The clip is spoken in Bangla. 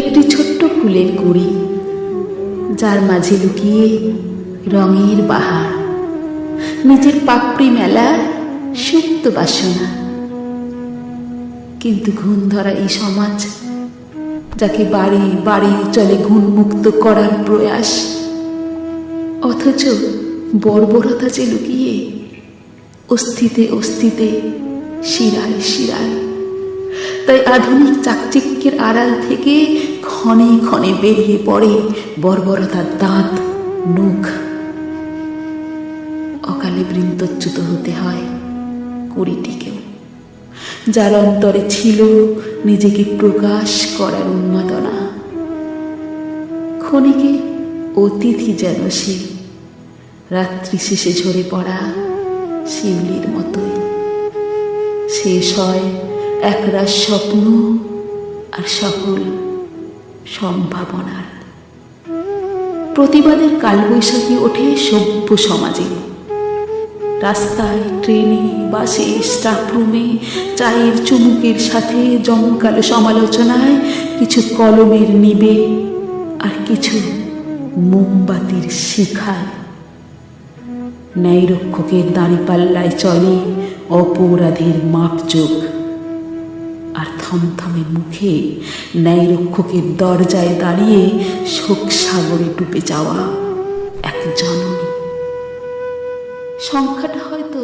একটি ছোট্ট ফুলের কুড়ি, যার মাঝে লুকিয়ে রঙের বাহার, নিজের পাপড়ি মেলার সুপ্ত বাসনা। কিন্তু ঘুণ ধরা এই সমাজ, যাকে বাড়ি বাড়ি চলে ঘুণমুক্ত করার প্রয়াস, অথচ বর্বরতা যে লুকিয়ে অস্থিতে অস্থিতে, শিরায় শিরায়। তাই আধুনিক চাকচিক্যের আড়াল থেকে ক্ষণে ক্ষণে বেরিয়ে পড়ে বর্বরতার দাঁত, মুখ। অকালে বৃন্তচ্যুত হতে হয় কুড়িটিকেও। যার অন্তরে ছিল নিজেকে প্রকাশ করার উন্মাদনা। ক্ষণিকে অতিথি যেন সে, রাত্রি শেষে ঝরে পড়া শিউলির মতোই। শেষ হয় একরাশ স্বপ্ন আর সকল সম্ভাবনার। প্রতিবাদের কালবৈশাখী ওঠে সভ্য সমাজে। রাস্তায়, ট্রেনে, বাসে স্টাফ রুমে চায়ের চুমুকের সাথে জমকালো সমালোচনায় কিছু কলমের নিবে আর কিছু মোমবাতির শিখায়। ন্যায়রক্ষকের দাঁড়িপাল্লায় চলে অপরাধের মাপযোগ আর থমথমে মুখে ন্যায়রক্ষকের দরজায় দাঁড়িয়ে শোক সাগরে ডুবে যাওয়া এক জননী। সংখ্যাটা হয়তো